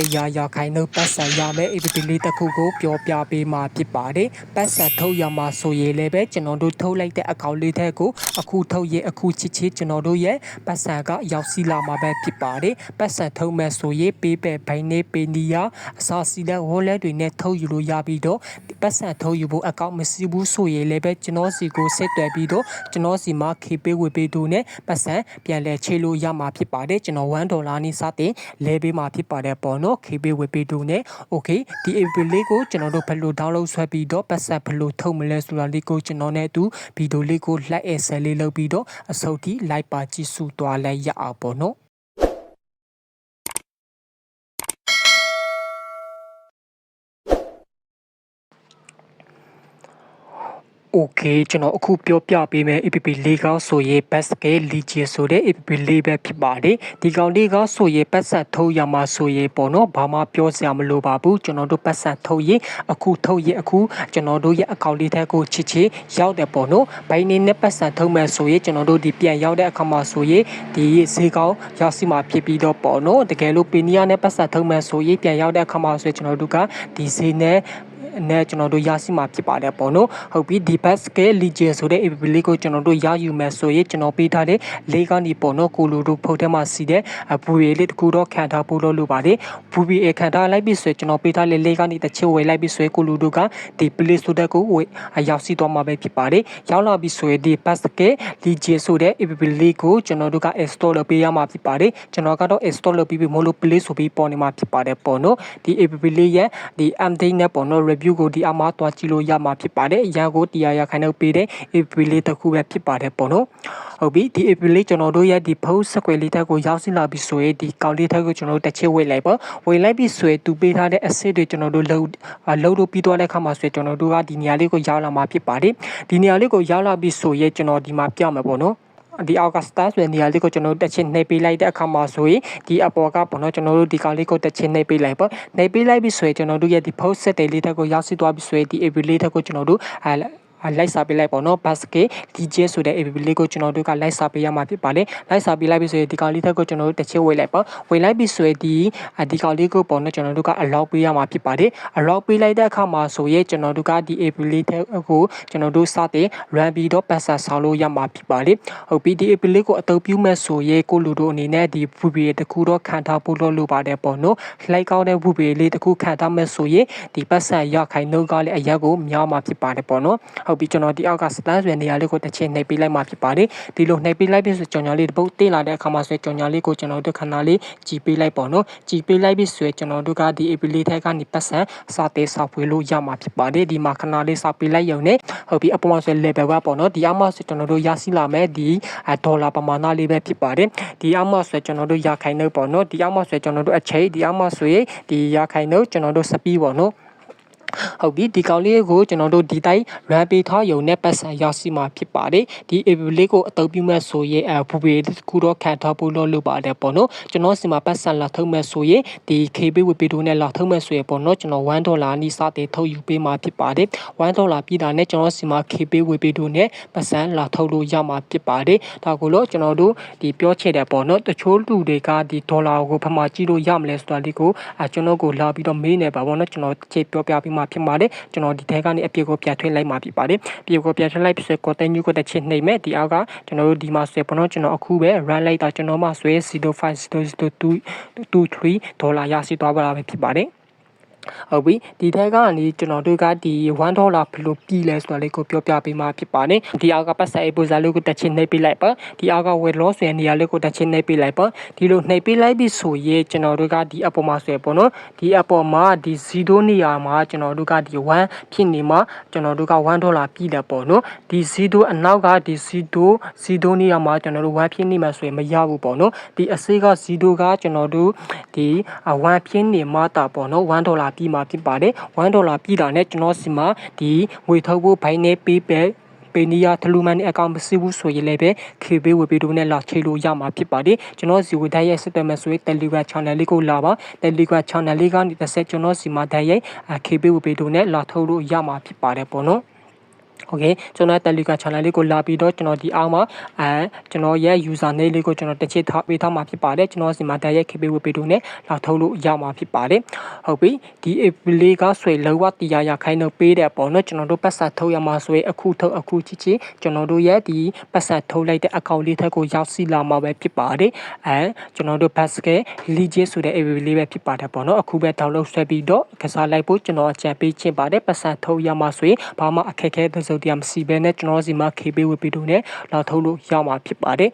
100ရာခိုင်နှုန်းပတ်စံရမယ် APP လေးတစ်ခုကိုပြောပြပေးမှာဖြစ်ပါတယ်ပတ်စံထုတ်ရမှာဆိုရင်လည်းပဲကျွန်တော်တို့ထုတ်လိုက်တဲ့အကောင့်လေးထက်ကိုအခုထုတ်ရင်အခုချစ်ချစ်ကျွန်တော်တို့ရဲ့ပတ်စံကရောက်စီလာမှာပဲဖြစ်ပါတယ်ပတ်စံထုတ်မဲ့ဆိုရင်ပေးပယ်ဘိုင်းနေပေးနီယာအစာစီတဲ့ဝေါ်လက်တွေနဲ့ထုတ်ယူလို့ရပြီးတော့ပတ်စံထုတ်ယူဖို့အကောင့်မရှိဘူးဆိုရင်လည်းပဲကျွန်တော်စီကိုဆက်သွယ်ပြီးတော့ကျွန်တော်စီမှာ KP ဝေပေးတို့နဲ့ပတ်စံပြန်လဲချေလို့ရမှာဖြစ်ပါတယ်ကျွန်တော်1ဒေါ်လာနဲ့စတင်လဲပေးမှာဖြစ်ပါတယ်ပေါ့နော် KB ဝေပေးတို့နဲ့ okay ဒီ app လေးကိုကျွန်တော်တို့ဘယ်လို download ဆွဲပြီးတော့ပတ်စံဘယ်လိုထုတ်မလဲဆိုတာလေးကိုကျွန်တော်နဲ့အတူဗီဒီယိုလေးကို like အဆယ်လေးလုပ်ပြီးတော့အစုပ်ထိ like ပါကြည့်စုသွားလိုက်ရအောင်ပေါ့နော် Okay ကျွန်တော်အခုပြောပြပေးမယ့် app လေးကောင်းဆိုရင် Basket Legion ဆိုတဲ့ app လေးပဲဖြစ်ပါတယ်ဒီကောင်လေးကောင်းဆိုရင်ပတ်ဆက်ထုတ်ရမှာဆိုရင်ပေါ့နော်ဘာမှပြောစရာမလိုပါဘူးကျွန်တော်တို့ပတ်ဆက်ထုတ်ရင်အခုထုတ်ရင်အခုကျွန်တော်တို့ရဲ့အကောင့်လေးထက်ကိုချစ်ချစ်ရောက်တယ်ပေါ့နော်ဘိုင်းနေနဲ့ပတ်ဆက်ထုတ်မယ်ဆိုရင်ကျွန်တော်တို့ဒီပြန်ရောက်တဲ့အခါမှာဆိုရင်ဒီဈေးကောင်းရောက်စီမှာဖြစ်ပြီးတော့ပေါ့နော်တကယ်လို့ပင်နီယာနဲ့ပတ်ဆက်ထုတ်မယ်ဆိုရင်ပြန်ရောက်တဲ့အခါမှာဆိုရင်ကျွန်တော်တို့ကဒီဈေးနဲ့ နဲ့ကျွန်တော်တို့ရရှိမှာဖြစ်ပါတယ်ပေါ့နော်ဟုတ်ပြီဒီ basket legion ဆိုတဲ့ app လေးကိုကျွန်တော်တို့ရယူမယ်ဆိုရင်ကျွန်တော်ပေးထားတဲ့လေးကနေပေါ့နော်ကိုလိုတို့ဖုတ်ထဲမှာစီတဲ့ဘူရီလေးတခုတော့ခံထားဖို့လို့လိုပါတယ်ဘူရီခံထားလိုက်ပြီဆိုရင်ကျွန်တော်ပေးထားတဲ့လေးကနေတစ်ချက်ဝယ်လိုက်ပြီဆိုရင်ကိုလိုတို့ကဒီ play store တက်ကိုဝယ်ရောက်စီတော့မှာပဲဖြစ်ပါတယ်ရောက်လာပြီဆိုရင်ဒီ basket legion ဆိုတဲ့ app လေးကိုကျွန်တော်တို့က install လုပ်ပေးရမှာဖြစ်ပါတယ်ကျွန်တော်ကတော့ install လုပ်ပြီးပြီမလို့ play ဆိုပြီးပေါ်နေမှာဖြစ်ပါတယ်ပေါ့နော်ဒီ app လေးရဲ့ဒီ update နဲ့ပေါ့နော် review ကိုဒီအမှားသွားကြည့်လို့ရမှာဖြစ်ပါတယ်အရာကိုတရားရခိုင်နှုတ်ပေးတဲ့ app လေးတစ်ခုပဲဖြစ်ပါတယ်ပေါ့နော်ဟုတ်ပြီဒီ app လေးကျွန်တော်တို့ရဲ့ဒီ post စကွယ်လေးတက်ကိုရောက်စီလာပြီဆိုရင်ဒီကောက်လေးတက်ကိုကျွန်တော်တို့တစ်ချက်ဝေ့လိုက်ပေါ့ဝေ့လိုက်ပြီဆိုရင်သူပေးထားတဲ့ asset တွေကျွန်တော်တို့လုံးလုံးလို့ပြီးသွားတဲ့အခါမှာဆိုရင်ကျွန်တော်တို့ကဒီနေရာလေးကိုရောက်လာမှာဖြစ်ပါတယ်ဒီနေရာလေးကိုရောက်လာပြီဆိုရင်ကျွန်တော်ဒီမှာပြမယ်ပေါ့နော် ဒီအောက်က start ဆိုတဲ့နေရာလေးကိုကျွန်တော်တို့တက်ချင်းနှိပ်ပေးလိုက်တဲ့အခါမှာဆိုရင်ဒီအပေါ်ကပေါ့နော်ကျွန်တော်တို့ဒီကောင်လေးကိုတက်ချင်းနှိပ်ပေးလိုက်ပေါ့နှိပ်ပေးလိုက်ပြီဆိုရင်ကျွန်တော်တို့ရဲ့ဒီ post set လေးတက်ကိုရောက်စီသွားပြီဆိုရင်ဒီ app လေးတက်ကိုကျွန်တော်တို့အဲ လိုက်စာပေးလိုက်ပေါ့နော် basket DJ ဆိုတဲ့ app လေးကိုကျွန်တော်တို့ကလိုက်စာပေးရမှာဖြစ်ပါတယ်လိုက်စာပေးလိုက်ပြီဆိုရင်ဒီကောင်လေးတက်ကိုကျွန်တော်တို့တစ်ချက်ဝေးလိုက်ပေါ့ဝေးလိုက်ပြီဆိုရင်ဒီဒီကောင်လေးကိုပေါ့နော်ကျွန်တော်တို့က allow ပေးရမှာဖြစ်ပါတယ် allow ပေးလိုက်တဲ့အခါမှာဆိုရင်ကျွန်တော်တို့ကဒီ app လေးတက်ကိုကျွန်တော်တို့စတဲ့ run ပြီးတော့ password ဆောင်းလို့ရမှာဖြစ်ပါတယ်ဟုတ်ပြီဒီ app လေးကိုအသုံးပြုမဲ့ဆိုရင်ကိုလူတို့အနေနဲ့ဒီ VPA တခုတော့ခံထားဖို့လို့လိုပါတယ်ပေါ့နော်လိုက်ကောင်းတဲ့ VPA လေးတခုခံထားမဲ့ဆိုရင်ဒီ password ရခိုင်နှုတ်ကလည်းအရက်ကိုများမှာဖြစ်ပါတယ်ပေါ့နော်ဟုတ်ပြီကျွန်တော်ဒီအောက်က stand ဆိုတဲ့နေရာလေးကိုတစ်ချိန်နှိပ်ပေးလိုက်မှဖြစ်ပါတယ်ဒီလိုနှိပ်ပေးလိုက်ပြီဆိုကြောင်ညာလေးတစ်ပုတ်တင်လာတဲ့အခါမှာဆိုကြောင်ညာလေးကိုကျွန်တော်တို့ခဏလေးကြည်ပေးလိုက်ပေါ့နော်ကြည်ပေးလိုက်ပြီဆိုရင်ကျွန်တော်တို့ကဒီ app လေးထဲကနေပတ်စံစာသေးစာဖွေလို့ရမှာဖြစ်ပါတယ်ဒီမှာခဏလေးစာပေးလိုက်ရုံနဲ့ဟုတ်ပြီအပေါ်မှာဆို level ကပေါ့နော်ဒီအောက်မှာဆိုကျွန်တော်တို့ရရှိလာမယ်ဒီဒေါ်လာပမာဏလေးပဲဖြစ်ပါတယ်ဒီအောက်မှာဆိုကျွန်တော်တို့ရခိုင်နှုတ်ပေါ့နော်ဒီအောက်မှာဆိုကျွန်တော်တို့အချိန်ဒီအောက်မှာဆိုရင်ဒီရခိုင်နှုတ်ကျွန်တော်တို့စပီးပေါ့နော် ဟုတ်ပြီဒီကောင်လေးကိုကျွန်တော်တို့ဒီတိုင်း run ပေးထားရုံနဲ့ပတ်စံရောက်စီမှာဖြစ်ပါတယ်ဒီ app လေးကိုအသုံးပြုမဲ့ဆိုရင်အဘူပေခုတော့ခံထားဖို့လို့လုပ်ပါတယ်ပေါ့နော်ကျွန်တော်စီမှာပတ်စံလာထုတ်မဲ့ဆိုရင်ဒီ KB ဝေပေတို့နဲ့လာထုတ်မဲ့ဆိုရင်ပေါ့နော်ကျွန်တော်1ဒေါ်လာနီးစတဲ့ထုတ်ယူပေးမှာဖြစ်ပါတယ်1ဒေါ်လာပြည်တာနဲ့ကျွန်တော်စီမှာ KB ဝေပေတို့နဲ့ပတ်စံလာထုတ်လို့ရမှာဖြစ်ပါတယ်ဒါကိုလို့ကျွန်တော်တို့ဒီပြောချင်တယ်ပေါ့နော်တချို့လူတွေကဒီဒေါ်လာကိုဖမှကြည့်လို့ရမလဲဆိုတာလေးကိုအကျွန်တော်ကိုလာပြီးတော့မေးနေပါပေါ့နော်ကျွန်တော်ချိန်ပြောပြပြီးမှဖြစ်ပါတယ်ကျွန်တော်ဒီထဲကနေအပြေကိုပြန်ထွေးလိုက်မှာဖြစ်ပါတယ်ပြေကိုပြန်ထွေးလိုက်ပြီးဆိုကိုတန်ယူကိုတစ်ချက်နှိပ်မယ်ဒီအောက်ကကျွန်တော်တို့ဒီမှာဆွဲပေါ့နော်ကျွန်တော်အခုပဲ run လိုက်တာကျွန်တော်မှဆွဲ0502 23ဒေါ်လာရရှိသွားပါလားဖြစ်ပါတယ် ဟုတ်ပြီဒီထက်ကနေကျွန်တော်တို့ကဒီ1ဒေါ်လာဘယ်လိုပြည်လဲဆိုတာလေးကိုပြောပြပေးမှာဖြစ်ပါတယ်ဒီအောက်ကပတ်စံအေးပူဇာလေးကိုတစ်ချင်းနှိပ်ပေးလိုက်ပါဒီအောက်ကဝယ်လောဆိုတဲ့နေရာလေးကိုတစ်ချင်းနှိပ်ပေးလိုက်ပါဒီလိုနှိပ်ပေးလိုက်ပြီဆိုရင်ကျွန်တော်တို့ကဒီအပေါ်မှာဆွဲပေါ့နော်ဒီအပေါ်မှာဒီ0နေရာမှာကျွန်တော်တို့ကဒီ1ဖြစ်နေမှာကျွန်တော်တို့က1ဒေါ်လာပြည်တယ်ပေါ့နော်ဒီ0အနောက်ကဒီ0 0နေရာမှာကျွန်တော်တို့1ဖြစ်နေမှာဆိုရင်မရဘူးပေါ့နော်ဒီအစေးက0ကကျွန်တော်တို့ဒီ1ဖြစ်နေမှာတာပေါ့နော်1ဒေါ်လာပြီးမှဖြစ်ပါတယ်1ဒေါ်လာပြီးတာနဲ့ကျွန်တော်စီမှာဒီငွေထုတ်ဖို့ဘိုင်းနဲ့ပေးပဲပေနီယာထလူမန်အကောင့်မရှိဘူးဆိုရင်လည်းပဲ KB ဝေပေတို့နဲ့လာချိလို့ရမှာဖြစ်ပါတယ်ကျွန်တော်စီဝတိုင်းရဲ့စစ်တယ်မဆိုရင် Telegram channel လေးကိုလာပါ Telegram channel လေးကနေတစ်ဆက်ကျွန်တော်စီမှာတိုင်းရဲ့ KB ဝေပေတို့နဲ့လာထုတ်လို့ရမှာဖြစ်ပါတယ်ပေါ့နော် โอเคကျွန်တော်ရဲ့ Telegram channel လေးကိုလာပြီးတော့ကျွန်တော်ဒီအောက်မှာအဲကျွန်တော်ရဲ့ user name လေးကိုကျွန်တော်တစ်ချက်ထားပေးထားမှာဖြစ်ပါတယ်ကျွန်တော်စီမှာတက်ရဲ့ KB web page တို့နဲ့လာထုတ်လို့ရမှာဖြစ်ပါတယ်ဟုတ်ပြီဒီ app လေးကဆွေလောကတရားရခိုင်တော့ပေးတယ်ပေါ့နော်ကျွန်တော်တို့ပတ်ဆက်ထုတ်ရမှာဆိုရင်အခုထုတ်အခုချစ်ချစ်ကျွန်တော်တို့ရဲ့ဒီပတ်ဆက်ထုတ်လိုက်တဲ့ account လေးထက်ကိုရောက်စီလာမှာပဲဖြစ်ပါတယ်အဲကျွန်တော်တို့ basket legit ဆိုတဲ့ app လေးပဲဖြစ်ပါတယ်ပေါ့နော်အခုပဲ download ဆွဲပြီးတော့ကစားလိုက်ဖို့ကျွန်တော်အကြံပေးချင်ပါတယ်ပတ်ဆက်ထုတ်ရမှာဆိုရင်ဘာမှအခက်အခဲတစ် စုံတရာမရှိဘဲနဲ့ကျွန်တော်စီမှာ KB web page တို့နဲ့လာထုတ်လို့ရမှာဖြစ်ပါတယ်